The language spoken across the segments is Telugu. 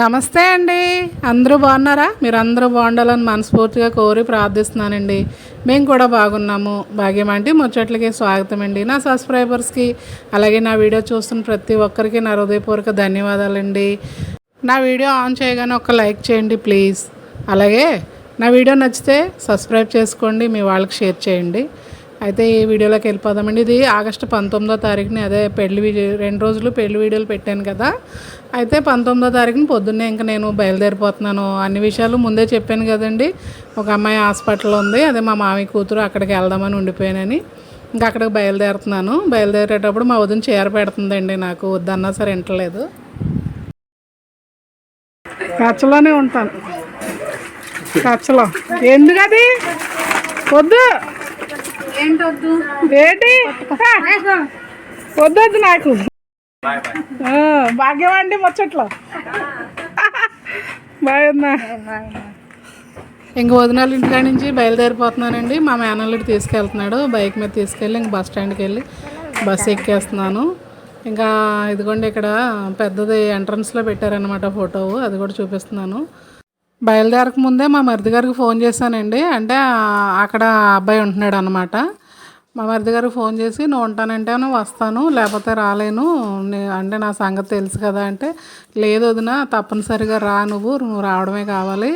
నమస్తే అండి. అందరూ బాగున్నారా? మీరు అందరూ బాగుండాలని మనస్ఫూర్తిగా కోరి ప్రార్థిస్తున్నానండి. మేము కూడా బాగున్నాము. భాగ్యం అంటే ముచ్చట్లకి స్వాగతం అండి. నా సబ్స్క్రైబర్స్కి అలాగే నా వీడియో చూస్తున్న ప్రతి ఒక్కరికి నా హృదయపూర్వక ధన్యవాదాలండి. నా వీడియో ఆన్ చేయగానే ఒక లైక్ చేయండి ప్లీజ్. అలాగే నా వీడియో నచ్చితే సబ్స్క్రైబ్ చేసుకోండి. మీ వాళ్ళకి షేర్ చేయండి. అయితే ఈ వీడియోలోకి వెళ్ళిపోదామండి. ఇది ఆగస్టు పంతొమ్మిదో తారీఖుని. అదే పెళ్ళి వీడియో రెండు రోజులు పెళ్ళి వీడియోలు పెట్టాను కదా. అయితే పంతొమ్మిదో తారీఖున పొద్దున్నే ఇంకా నేను బయలుదేరిపోతున్నాను. అన్ని విషయాలు ముందే చెప్పాను కదండి. ఒక అమ్మాయి హాస్పిటల్లో ఉంది. అదే మా మామయ్య కూతురు అక్కడికి వెళ్దామని ఉండిపోయానని ఇంకా అక్కడికి బయలుదేరుతున్నాను. బయలుదేరేటప్పుడు మా వదిన చీర పెడుతుందండి నాకు. వద్దన్నా సరే వింటలేదు. కచ్చలోనే ఉంటాను. కచ్చలో. ఎందుకది? వద్దు. ఏంటి? వద్దొద్దు నాకు. భాగ్యం అండి ముచ్చట్లో. బాగున్నా ఇంక వదినాల ఇంటికాడ నుంచి బయలుదేరిపోతున్నానండి. మా మేనల్లుడు తీసుకెళ్తున్నాడు. బైక్ మీద తీసుకెళ్ళి ఇంక బస్ స్టాండ్కి వెళ్ళి బస్ ఎక్కేస్తున్నాను. ఇంకా ఇదిగోండి ఇక్కడ పెద్దది ఎంట్రన్స్లో పెట్టారనమాట ఫోటో. అది కూడా చూపిస్తున్నాను. బయలుదేరక ముందే మా మరిది గారికి ఫోన్ చేశానండి. అంటే అక్కడ అబ్బాయి ఉంటున్నాడు అనమాట మా మరిది గారు ఫోన్ చేసి నువ్వు ఉంటానంటే వస్తాను లేకపోతే రాలేను అంటే నా సంగతి తెలుసు కదా అంటే లేదు వదిన తప్పనిసరిగా రా నువ్వు నువ్వు రావడమే కావాలి.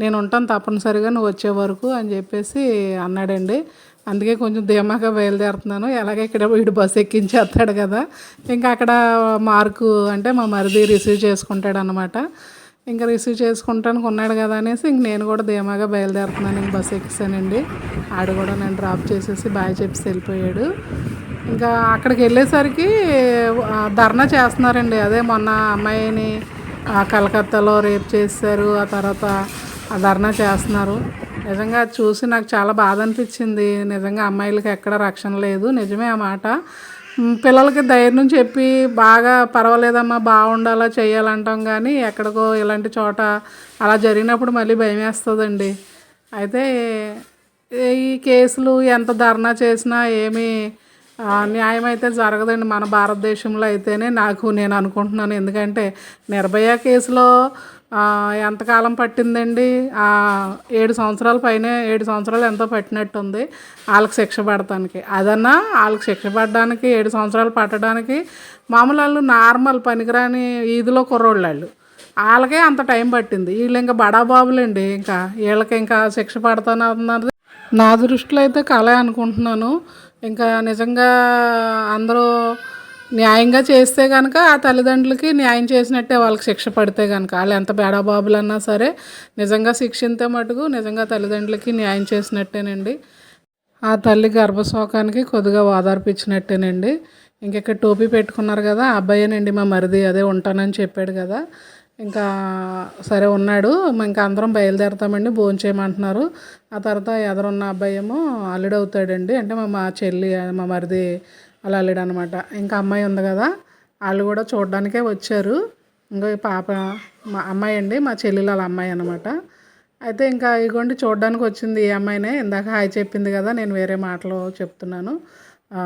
నేను ఉంటాను తప్పనిసరిగా నువ్వు వచ్చే వరకు అని చెప్పేసి అన్నాడండి. అందుకే కొంచెం ధీమాగా బయలుదేరుతున్నాను. ఎలాగే ఇక్కడ వీడు బస్సు ఎక్కించేస్తాడు కదా. ఇంకా అక్కడ మార్కు అంటే మా మరిది రిసీవ్ చేసుకుంటాడు అనమాట ఇంకా రిసీవ్ చేసుకుంటానికి ఉన్నాడు కదా అనేసి ఇంక నేను కూడా ధీమాగా బయలుదేరుతున్నాను. ఇంక బస్సు ఎక్కిసానండి. ఆడు కూడా నేను డ్రాప్ చేసేసి బాయ్ చెప్పేసి వెళ్ళిపోయాడు. ఇంకా అక్కడికి వెళ్ళేసరికి ధర్నా చేస్తున్నారండి. అదే మొన్న అమ్మాయిని కలకత్తాలో రేప్ చేశారు. ఆ తర్వాత ఆ ధర్నా చేస్తున్నారు. నిజంగా అది చూసి నాకు చాలా బాధ అనిపించింది. నిజంగా అమ్మాయిలకి ఎక్కడ రక్షణ లేదు. నిజమే ఆ మాట. పిల్లలకి ధైర్యం చెప్పి బాగా పర్వాలేదమ్మా బాగుండాలా చేయాలంటాం కానీ ఎక్కడికో ఇలాంటి చోట అలా జరిగినప్పుడు మళ్ళీ భయం వేస్తుందండి. అయితే ఈ కేసులు ఎంత ధర్నా చేసినా ఏమీ న్యాయం అయితే జరగదండి మన భారతదేశంలో అయితేనే నాకు నేను అనుకుంటున్నాను. ఎందుకంటే నిర్భయ కేసులో ఎంతకాలం పట్టిందండి? ఏడు సంవత్సరాల పైనే ఏడు సంవత్సరాలు ఎంతో పట్టినట్టుంది వాళ్ళకి శిక్ష పడటానికి. అదన్నా వాళ్ళకి శిక్ష పడడానికి ఏడు సంవత్సరాలు పట్టడానికి మామూలు వాళ్ళు నార్మల్ పనికిరాని ఈదిలో కుర్రోళ్ళు వాళ్ళు. వాళ్ళకే అంత టైం పట్టింది. వీళ్ళు ఇంకా బడాబాబులండి ఇంకా. వీళ్ళకి ఇంకా శిక్ష పడతానన్నది నా దృష్టిలో అయితే కళ అనుకుంటున్నాను. ఇంకా నిజంగా అందరూ న్యాయంగా చేస్తే కనుక ఆ తల్లిదండ్రులకి న్యాయం చేసినట్టే వాళ్ళకి శిక్ష పడితే కనుక వాళ్ళు ఎంత బేడా అన్నా సరే నిజంగా శిక్షింతే మటుకు నిజంగా తల్లిదండ్రులకి న్యాయం చేసినట్టేనండి. ఆ తల్లి గర్భశోకానికి కొద్దిగా ఓదార్పిచ్చినట్టేనండి ఇంకెక్కడ టోపీ పెట్టుకున్నారు కదా అబ్బాయేనండి మా మరిది అదే ఉంటానని చెప్పాడు కదా. ఇంకా సరే ఉన్నాడు ఇంకా అందరం బయలుదేరుతామండి భోజనం చేయమంటున్నారు. ఆ తర్వాత ఎదురున్న అబ్బాయి ఏమో అల్లుడవుతాడండి. అంటే మా మా చెల్లి మా మరిది అలా అల్లుడు అనమాట ఇంకా అమ్మాయి ఉంది కదా వాళ్ళు కూడా చూడడానికే వచ్చారు. ఇంకా పాప మా అమ్మాయి అండి మా చెల్లెలు వాళ్ళ అమ్మాయి అనమాట అయితే ఇంకా ఇగోండి చూడడానికి వచ్చింది ఈ అమ్మాయినే. ఇందాక హాయ్ చెప్పింది కదా నేను వేరే మాటలో చెప్తున్నాను. ఆ,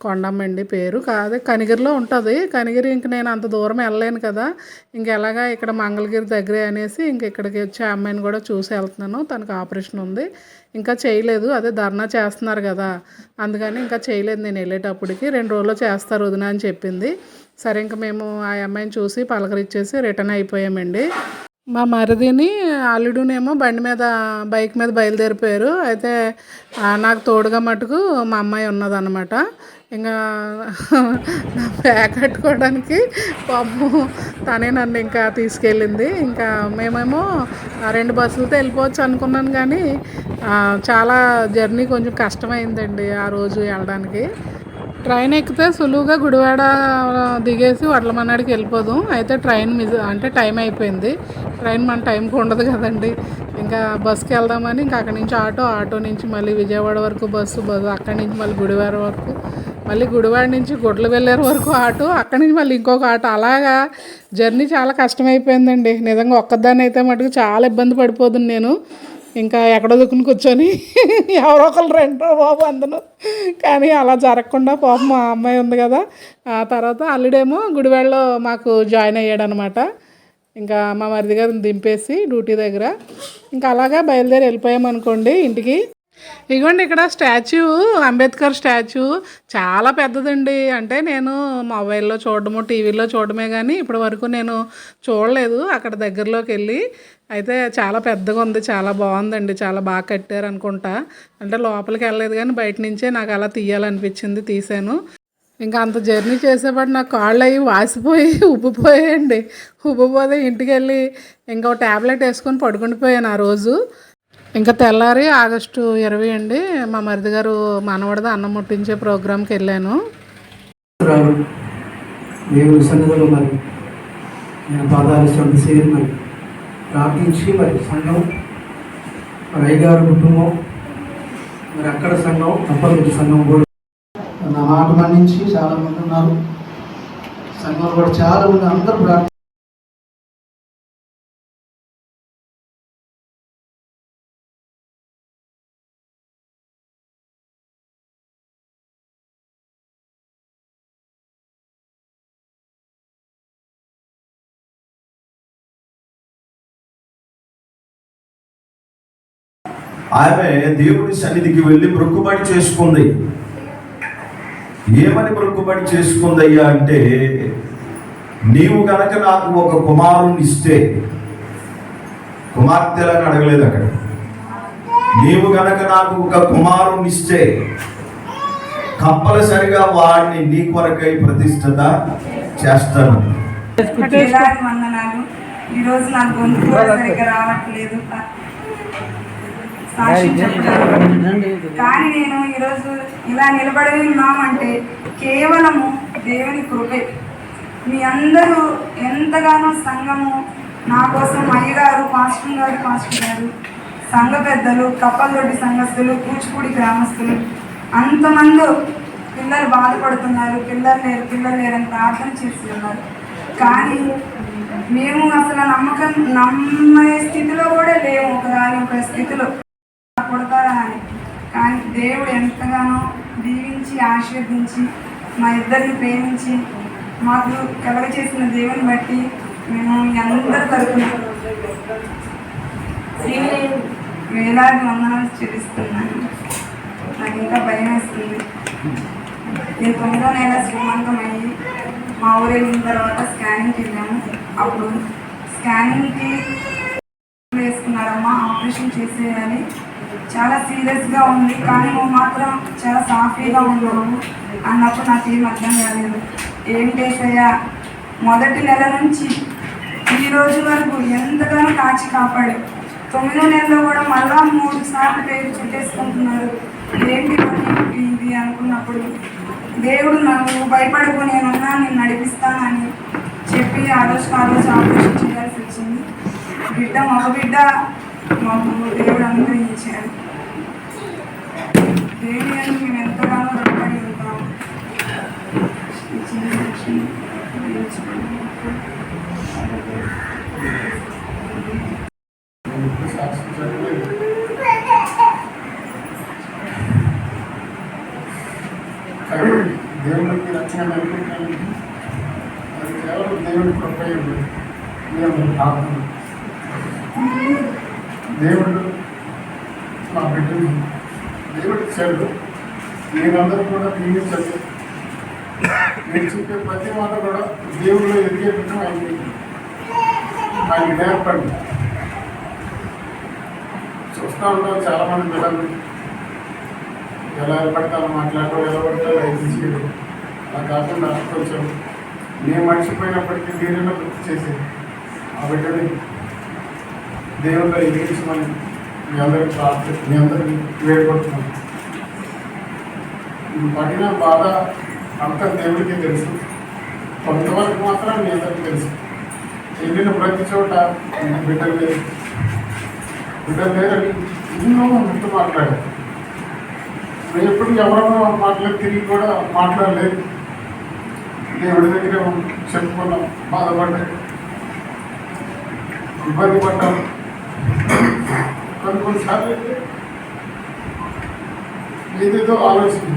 కొండమ్మ అండి పేరు. కాదు కనిగిరిలో ఉంటుంది. కనిగిరి ఇంక నేను అంత దూరం వెళ్ళలేను కదా. ఇంక ఎలాగా ఇక్కడ మంగళగిరి దగ్గరే అనేసి ఇంక ఇక్కడికి వచ్చి ఆ అమ్మాయిని కూడా చూసి వెళ్తున్నాను. తనకు ఆపరేషన్ ఉంది. ఇంకా చేయలేదు. అదే ధర్నా చేస్తున్నారు కదా. అందుకని ఇంకా చేయలేదు నేను వెళ్ళేటప్పటికి. రెండు రోజుల్లో చేస్తారు వదిన అని చెప్పింది. సరే ఇంకా మేము ఆ అమ్మాయిని చూసి పలకరిచ్చేసి రిటర్న్ అయిపోయామండి. మా మరిదిని అల్లుడునేమో బండి మీద బైక్ మీద బయలుదేరిపోయారు. అయితే నాకు తోడుగా మటుకు మా అమ్మాయి ఉన్నదన్నమాట. ఇంకా నా బ్యాగ్ కట్టుకోవడానికి పాపం తనే నన్ను ఇంకా తీసుకెళ్ళింది. ఇంకా మేమేమో ఆ రెండు బస్సులతో వెళ్ళిపోవచ్చు అనుకున్నాను కానీ చాలా జర్నీ కొంచెం కష్టమైందండి ఆ రోజు వెళ్ళడానికి. ట్రైన్ ఎక్కితే సులువుగా గుడివాడ దిగేసి వడ్లమన్నాడికి వెళ్ళిపోదాం. అయితే ట్రైన్ మిస్ అంటే టైం అయిపోయింది. ట్రైన్ మన టైంకి ఉండదు కదండి. ఇంకా బస్కి వెళ్దామని ఇంకా అక్కడి నుంచి ఆటో ఆటో నుంచి మళ్ళీ విజయవాడ వరకు బస్సు బస్సు అక్కడి నుంచి మళ్ళీ గుడివాడ వరకు మళ్ళీ గుడివాడ నుంచి గుడ్లు వెళ్ళేరు వరకు ఆటో అక్కడి నుంచి మళ్ళీ ఇంకొక ఆటో. అలాగా జర్నీ చాలా కష్టమైపోయిందండి. నిజంగా ఒక్కదాన్ని అయితే మటుకు చాలా ఇబ్బంది పడిపోతుంది నేను. ఇంకా ఎక్కడో దుక్కుని కూర్చొని ఎవరో ఒకరు రెండో బాబు అందను కానీ అలా జరగకుండా పాపం మా అమ్మాయి ఉంది కదా. ఆ తర్వాత అల్లుడేమో గుడివాడలో మాకు జాయిన్ అయ్యాడు అనమాట ఇంకా మా మరిది గారిని దింపేసి డ్యూటీ దగ్గర. ఇంకా అలాగా బయలుదేరి వెళ్ళిపోయామనుకోండి ఇంటికి. ఇగోండి ఇక్కడ స్టాచ్యూ అంబేద్కర్ స్టాచ్యూ చాలా పెద్దదండి. అంటే నేను మొబైల్లో చూడడము టీవీలో చూడడమే కానీ ఇప్పటి వరకు నేను చూడలేదు. అక్కడ దగ్గరలోకి వెళ్ళి అయితే చాలా పెద్దగా ఉంది చాలా బాగుందండి చాలా బాగా కట్టారు అనుకుంటా. అంటే లోపలికి వెళ్ళలేదు కానీ బయట నుంచే నాకు అలా తీయాలనిపించింది తీసాను ఇంకా అంత జర్నీ చేసేపాటు నాకు కాళ్ళు అవి వాసిపోయి ఉబ్బిపోయాయండి. ఉబ్బిపోతే ఇంటికి వెళ్ళి ఇంకో ట్యాబ్లెట్ వేసుకొని పడుకుండిపోయాను ఆ రోజు. ఇంకా తెల్లారి ఆగస్టు ఇరవై అండి. మా మరిది గారు మనవడద అన్నం ముట్టించే ప్రోగ్రాంకి వెళ్ళాను. దేవుని సన్నిధిలో మరి నేను పాదాలు సేరి మరి ప్రార్థించి మరి సంఘం మరి అయ్యగారు కుటుంబం మరి అక్కడ సంఘం తప్పదు సంఘం కూడా. నా మాట మన్నించి చాలా మంది ఉన్నారు. సంఘం కూడా చాలా మంది అందరూ ప్రార్థన ఆమె దేవుడి సన్నిధికి వెళ్ళి మొక్కుబడి చేసుకుంది. ఏమని మొక్కుబడి చేసుకుందయ్యా అంటే నీవు కనుక నాకు ఒక కుమారుని ఇస్తే కుమార్తెలను అడగలేదు అక్కడ. నీవు గనక నాకు ఒక కుమారుని ఇస్తే కంపల్సరిగా వాడిని నీ కొరకై ప్రతిష్టత చేస్తాను. వందనాలు. ఈరోజు నాకు గొంతు సరిగ్గా రావట్లేదు. సాక్ష్యం కానీ నేను ఈరోజు ఇలా నిలబడి ఉన్నామంటే కేవలము దేవుని కృపే. మీ అందరూ ఎంతగానో సంఘము నా కోసం అయ్యగారు పాస్టర్ గారు పాస్టర్ గారు సంఘ పెద్దలు కప్పలదొడ్డి సంఘస్థులు కూచిపూడి గ్రామస్తులు అంతమంది పిల్లలు బాధపడుతున్నారు పిల్లలు లేరు పిల్లలు లేరని ప్రార్థన చేస్తున్నారు కానీ మేము అసలు నమ్మకం నమ్మే స్థితిలో కూడా లేము ఒకదాని ఒక స్థితిలో. దేవుడు ఎంతగానో దీవించి ఆశీర్వదించి మా ఇద్దరిని ప్రేమించి మాకు కలగ చేసిన దేవుని బట్టి మేము మీ అందరి వేలాది వందనాలు చెల్లిస్తున్నాను. నాకు ఇంకా భయం వేస్తుంది. నేను తొమ్మిదో నెల శ్రీమంతమయ్యి మా ఊరు వెళ్ళిన తర్వాత స్కానింగ్కి వెళ్ళాము. అప్పుడు స్కానింగ్కి ఆపరేషన్ చేసేయాలి. చాలా సీరియస్గా ఉంది కానీ నువ్వు మాత్రం చాలా సాఫీగా ఉన్నావు అన్నప్పుడు నాకు ఏం అర్థం కాలేదు. ఏం చేసాయా? మొదటి నెల నుంచి ఈ రోజు వరకు ఎంతగానో కాచి కాపాడు. తొమ్మిదో నెలలో కూడా మళ్ళా మూడు సార్లు పేరు చుట్టేసుకుంటున్నారు. ఏంటి ఇది అనుకున్నప్పుడు దేవుడు నాకు భయపడకు నేనున్నా నేను నడిపిస్తానని చెప్పి ఆ రోజు ఆ రోజు వచ్చింది. బిడ్డ మగ బిడ్డ మాకు దేవుడు అనుగ్రహించాడు దేవుని అని మేము ఎంతగానో రుణపడి ఉంటాం దేవుడికి రక్షణ అనుకుంటాను అది కేవలం దేవుడి కృపయండి మేము పాపం. దేవుడు మా బిడ్డని దేవుడు ఇచ్చాడు. మీరందరూ కూడా దీవించండి మీరు చెప్పే ప్రతి మాట కూడా దేవుడిలో ఎదిగే బిడ్డ అయింది ఆయన నేర్పండి. చూస్తూ ఉంటాం చాలా మంది పిల్లలు. ఎలా పడితే మాట్లాడటం ఎలా పడతారో అలా ఇది చేయడం అలా కాకుండా కొంచెం నేను మర్చిపోయినప్పటికీ మీరేనా గుర్తు చేసేది. ఆ బిడ్డని దేవుళ్ళు ఎదిగించమని మీ అందరికి ప్రార్థి మీ అందరికి వేడుకుంటున్నాను పడిన బాధ అంతా దేవుడికి తెలుసు. కొంతవరకు మాత్రం మీ అందరికి తెలుసు. వెళ్ళిన ప్రతి చోట బిడ్డలు లేదు బిడ్డలు లేరని ఎన్నో ముందు మాట్లాడారు నేను ఎప్పుడు ఎవరెవరో మాటలు తిరిగి కూడా మాట్లాడలేదు. దేవుడి దగ్గర చెప్పుకున్నాం బాధపడ్డా ఇబ్బంది పడ్డాం కొన్ని కొన్నిసార్లు ఏదేదో ఆలోచన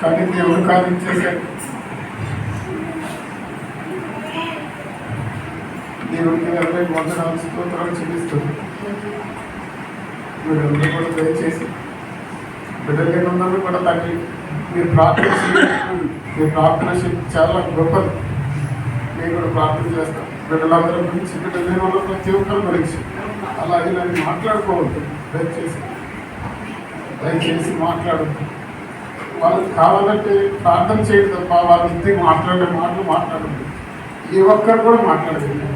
కానీ దేవుడు కార్యం దేవుడికి వెళ్ళే వందనాలు స్తోత్రాలు చెల్లిస్తుంది వీళ్ళందరూ కూడా దయచేసి బిడ్డలు కూడా తగ్గి మీ ప్రార్థన మీ ప్రార్థన చాలా గొప్పది. నేను కూడా ప్రార్థన చేస్తాను బిడ్డలందరి గురించి బిడ్డ లేని వాళ్ళ ప్రతి ఒక్కరి గురించి అలాగే నన్ను మాట్లాడుకోవద్దు. దయచేసి దయచేసి మాట్లాడద్దు. వాళ్ళకి కావాలంటే ప్రార్థన చేయడం తప్ప వాళ్ళ ఇంటికి మాట్లాడే మాటలు మాట్లాడద్దు. ఏ ఒక్కరు కూడా మాట్లాడలేదు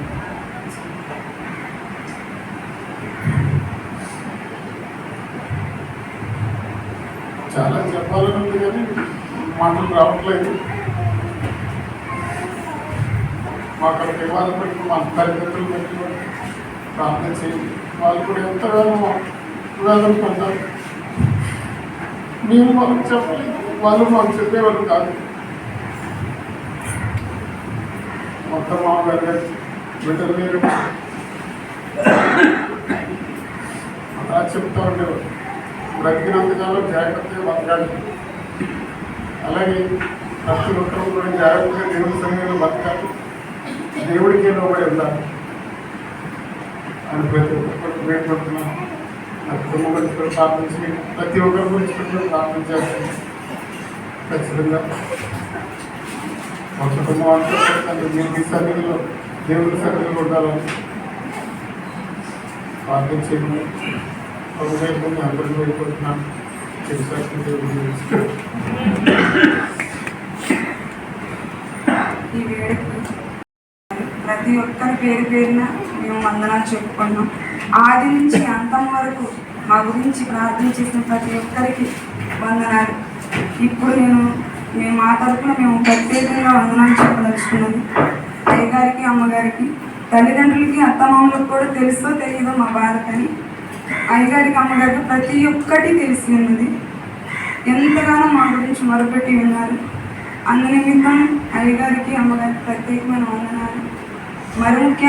చాలా చెప్పాలని ఉంది కానీ మాటలు రావట్లేదు. మాకు అక్కడికి ఇవ్వాలి పెట్టి మా తల్లిదండ్రులు పెట్టుకుని ప్రార్థన చేయండి. వాళ్ళు కూడా ఎంతగానో వేదన పడ్డారు మేము వాళ్ళకి చెప్పలేదు. వాళ్ళు మాకు చెప్పేవాళ్ళు కాదు. మొత్తం మా గారు బిడ్డలు లేరు. అలా చెప్తా ఉండేవారు. బ్రతికినంతకాలం జాగ్రత్తగా బతకాలి. అలాగే ప్రతి ఒక్కరు కూడా జాగ్రత్తగా దేవుడి సమయంలో బతకాలి. దేవుడికి లోబడి ఉన్నారు అని ప్రతి ఒక్కరికి వేడుకుంటున్నాను నా కుటుంబం గురించి ప్రార్థించి ప్రతి ఒక్కరి గురించి కూడా ప్రార్థన చేస్తాను ఖచ్చితంగా. మా కుటుంబం అంటే కూడా తండ్రి సన్నిధిలో దేవుడి సన్నిధిలో ఉండాలని ప్రార్థించేయండి ఒక వైపు అందరికీ వేడుకుంటున్నాను తెలుసు దేవుడి ఈ వేడుక ప్రతి ఒక్కరి పేరు పేరున మేము వందనాలు చెప్పుకున్నాం ఆది నుంచి అంతం వరకు మా గురించి ప్రార్థన చేసిన ప్రతి ఒక్కరికి వందనాలు. ఇప్పుడు నేను మేము మా తరపున మేము ప్రత్యేకంగా వందనాలు చెప్పదలుచుకున్నది అయ్యగారికి అమ్మగారికి తల్లిదండ్రులకి అత్తమామలకు కూడా తెలుసో తెలియదో మా బాధ కానీ అయ్యగారికి అమ్మగారికి ప్రతి ఒక్కటి తెలిసి ఉన్నది. ఎంతగానో మా గురించి మొరపెట్టి ఉన్నారు. అందునిమిత్తం అయ్యగారికి అమ్మగారికి ప్రత్యేకమైన వందనాలు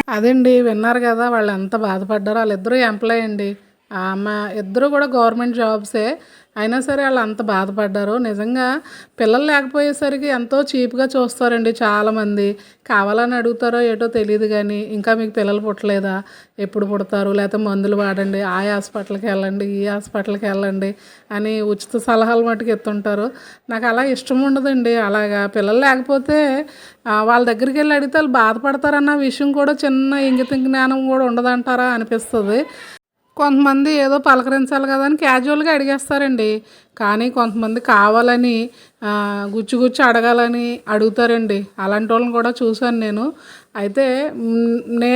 అదండి విన్నారు కదా వాళ్ళు ఎంత బాధపడ్డారో. వాళ్ళిద్దరూ ఎంప్లాయ్ అండి. ఆమె ఇద్దరు కూడా గవర్నమెంట్ జాబ్సే. అయినా సరే వాళ్ళు అంత బాధపడ్డారు? నిజంగా పిల్లలు లేకపోయేసరికి ఎంతో చీప్గా చూస్తారండి చాలామంది. కావాలని అడుగుతారో ఏటో తెలియదు కానీ ఇంకా మీకు పిల్లలు పుట్టలేదా? ఎప్పుడు పుడతారు? లేకపోతే మందులు వాడండి ఆ హాస్పిటల్కి వెళ్ళండి ఈ హాస్పిటల్కి వెళ్ళండి అని ఉచిత సలహాలు మటుకు ఎత్తుంటారు నాకు అలా ఇష్టం ఉండదండి అలాగా. పిల్లలు లేకపోతే వాళ్ళ దగ్గరికి వెళ్ళి అడిగితే వాళ్ళు బాధపడతారన్న విషయం కూడా చిన్న ఇంగిత జ్ఞానం కూడా ఉండదంటారా అనిపిస్తుంది. కొంతమంది ఏదో పలకరించాలి కదా అని క్యాజువల్గా అడిగేస్తారండి. కానీ కొంతమంది కావాలని గుచ్చి గుచ్చి అడగాలని అడుగుతారండి. అలాంటి వాళ్ళని కూడా చూశాను నేను. అయితే నే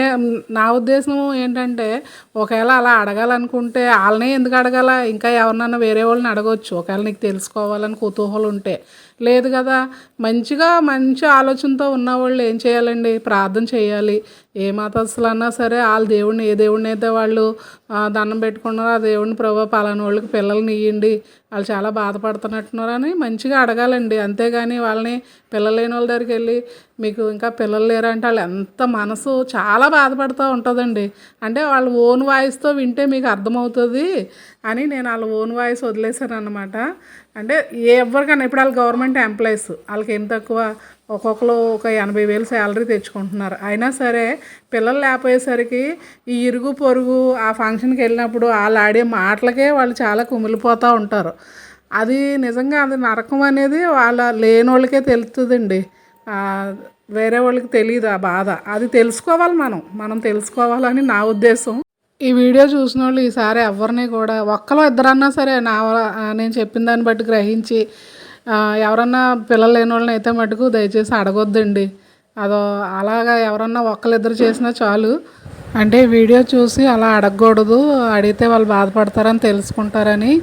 నా ఉద్దేశం ఏంటంటే ఒకవేళ అలా అడగాలనుకుంటే వాళ్ళనే ఎందుకు అడగాల? ఇంకా ఎవరినన్నా వేరే వాళ్ళని అడగవచ్చు ఒకవేళ నీకు తెలుసుకోవాలని కుతూహలం ఉంటే. లేదు కదా మంచిగా మంచి ఆలోచనతో ఉన్న వాళ్ళు ఏం చేయాలండి? ప్రార్థన చేయాలి. ఏ మతస్థులన్నా సరే వాళ్ళ దేవుడిని ఏ దేవుడిని అయితే వాళ్ళు దండం పెట్టుకున్నారో ఆ దేవుడిని ప్రభావ పలానా వాళ్ళకి పిల్లల్ని ఇవ్వండి వాళ్ళు చాలా బాధపడుతున్నట్టున్నారు అని మంచిగా అడగాలండి. అంతేగాని వాళ్ళని పిల్లలు లేని వాళ్ళ దగ్గరికి వెళ్ళి మీకు ఇంకా పిల్లలు లేరంటే వాళ్ళు ఎంత మనసు చాలా బాధపడుతూ ఉంటుందండి. అంటే వాళ్ళు ఓన్ వాయిస్తో వింటే మీకు అర్థమవుతుంది అని నేను వాళ్ళ ఓన్ వాయిస్ వదిలేశాను అనమాట అంటే ఏ ఎవరికైనా ఇప్పుడు వాళ్ళు గవర్నమెంట్ ఎంప్లాయీస్ వాళ్ళకి ఏం తక్కువ ఒక్కొక్కరు ఒక ఎనభై వేలు శాలరీ తెచ్చుకుంటున్నారు. అయినా సరే పిల్లలు లేకపోయేసరికి ఈ ఇరుగు పొరుగు ఆ ఫంక్షన్కి వెళ్ళినప్పుడు వాళ్ళు ఆడే మాటలకే వాళ్ళు చాలా కుమిలిపోతూ ఉంటారు. అది నిజంగా అది నరకం అనేది వాళ్ళ లేని వాళ్ళకే తెలుస్తుందండి వేరే వాళ్ళకి తెలియదు ఆ బాధ. అది తెలుసుకోవాలి మనం. మనం తెలుసుకోవాలని నా ఉద్దేశం. ఈ వీడియో చూసిన వాళ్ళు ఈసారి ఎవరిని కూడా ఒక్కలో ఇద్దరన్నా సరే నా నేను చెప్పిన దాన్ని బట్టి గ్రహించి ఎవరన్నా పిల్లలు లేని వాళ్ళని అయితే మటుకు దయచేసి అడగొద్దండి. అదో అలాగా ఎవరన్నా ఒక్కరిద్దరు చేసినా చాలు. అంటే వీడియో చూసి అలా అడగకూడదు అడిగితే వాళ్ళు బాధపడతారని తెలుసుకుంటారని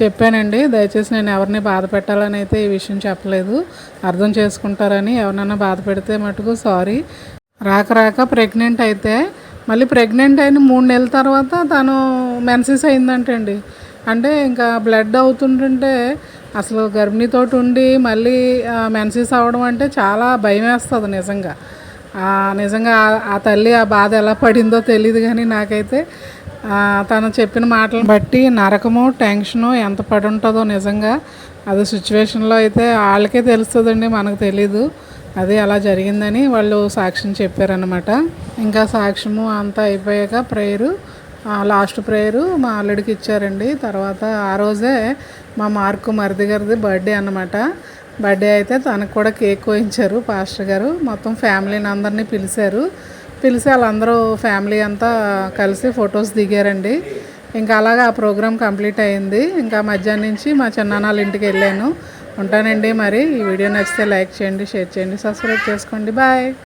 చెప్పానండి. దయచేసి నేను ఎవరిని బాధ పెట్టాలని అయితే ఈ విషయం చెప్పలేదు. అర్థం చేసుకుంటారని ఎవరినైనా బాధ పెడితే మటుకు సారీ. రాక రాక ప్రెగ్నెంట్ అయితే మళ్ళీ ప్రెగ్నెంట్ అయిన మూడు నెలల తర్వాత తను మెన్సెస్ అయిందంటండి. అంటే ఇంకా బ్లడ్ అవుతుంటుంటే అసలు గర్భిణితోటి ఉండి మళ్ళీ మెన్సెస్ అవ్వడం అంటే చాలా భయం వేస్తుంది నిజంగా. నిజంగా ఆ- తల్లి ఆ బాధ ఎలా పడిందో తెలియదు కానీ నాకైతే తను చెప్పిన మాటలను బట్టి నరకము టెన్షను ఎంత పడి ఉంటుందో నిజంగా అది సిచ్యువేషన్లో అయితే వాళ్ళకే తెలుస్తుందండి మనకు తెలీదు. అది అలా జరిగిందని వాళ్ళు సాక్ష్యం చెప్పారనమాట ఇంకా సాక్ష్యము అంతా అయిపోయాక ప్రేయరు లాస్ట్ ప్రేయరు మా అల్లుడికి ఇచ్చారండి. తర్వాత ఆ రోజే మా మార్కు మరిది గారిది బర్త్డే అనమాట బర్త్డే అయితే తనకు కూడా కేక్ కోయించారు పాస్టర్ గారు. మొత్తం ఫ్యామిలీని అందరినీ పిలిచారు. పిలిచి వాళ్ళందరూ ఫ్యామిలీ అంతా కలిసి ఫొటోస్ దిగారండి. ఇంకా అలాగా ఆ ప్రోగ్రామ్ కంప్లీట్ అయింది. ఇంకా మధ్యాహ్నం నుంచి మా చిన్నాన్నల ఇంటికి వెళ్ళాను. ఉంటానండి మరి. ఈ వీడియో నచ్చితే లైక్ చేయండి షేర్ చేయండి సబ్స్క్రైబ్ చేసుకోండి. బాయ్.